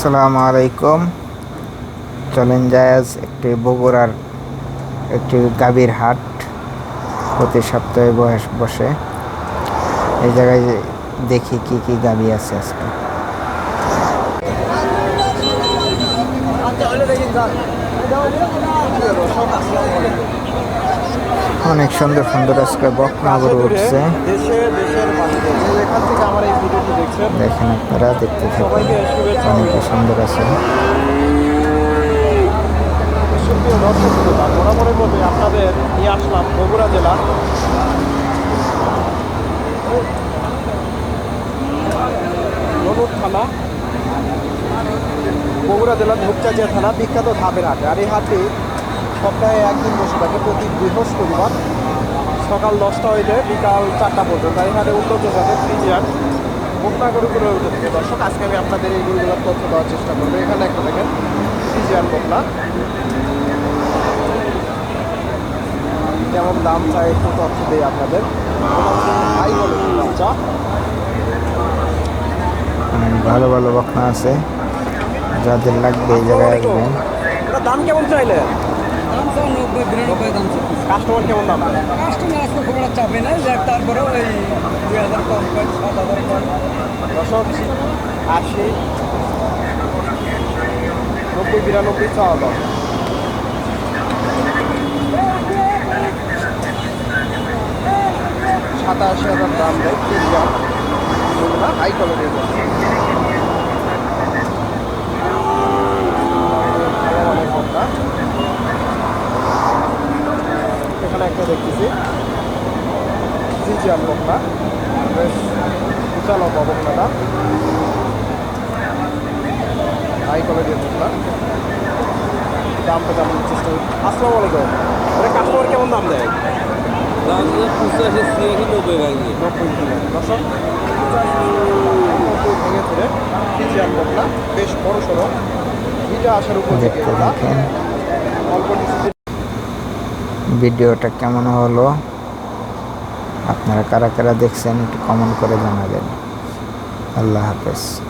আসসালামু আলাইকুম। চলেন যায় আজ একটি বগুড়ার একটি গাভীর হাট। প্রতি সপ্তাহে বয়স বসে। এই জায়গায় দেখি কি কি গাভী আছে আজকে। অনেক সুন্দর সুন্দর আজকে বকনা গরু উঠছে। দেশে, দেশের যে থেকে আমার এই দেখেন আপনারা দেখতে থাকুন। অনেক সুন্দর আছে আপনাদের বগুড়া জেলা থানা, বগুড়া জেলার ধূপচাচিয়া থানা, বিখ্যাত ধাপের হাটে। আর এই হাটে সপ্তাহে একদিন বসে থাকে। প্রতি বৃহস্পতিবার সকাল দশটা হইলে বিকাল চারটা পর্যন্ত। এই হাটে উন্নত জাতের ফ্রিজিয়ার মুক্তা গরুগুলো উঠে থাকে দর্শক আজকে আমি আপনাদের এই গরুগুলোর তথ্য দেওয়ার চেষ্টা করব। এখানে একটা দেখেন ফ্রিজিয়ার মোকলা কেমন দাম চাই একটু তথ্য দিই আপনাদের। হাই কোয়ালিটির বাচ্চা ভালো ভালো বকনা আছে। যাদের লাগবে এই জায়গায় আসবেন। দাম কেমন চাইলে? দাম স্যার নব্বই দাম কাস্টমার কেমন দাম? কাস্টমার আজকে খুব একটা চাপে না যে তারপরেও এই দুই হাজার হাজার আশি, নব্বই, বিরানব্বই চাওয়া দাম সাতাশি হাজার দাম দেয় প্রিমিয়াম এগুলো হাই কোয়ালিটির এখানে একটা দেখতেছি। জিজিয়ান বকনা বেশ উচালো বকনাটা হাই কোয়ালিটির বকনা দামটা জানানোর চেষ্টা করি। আসসালামু আলাইকুম। এটা কাস্টমার কেমন দাম দেয়? দাম পঁচাশি ছিয়াশি নব্বই ভাঙিয়ে নব্বই দশক নব্বই ভেঙে ধরে জিজিয়ান বকনা বেশ বড় সড়ো। এটা আসার উপর থেকে অল্প ভিডিওটা কেমন হলো? আপনারা কারা কারা দেখছেন একটু কমেন্ট করে জানাবেন। আল্লাহ হাফেজ।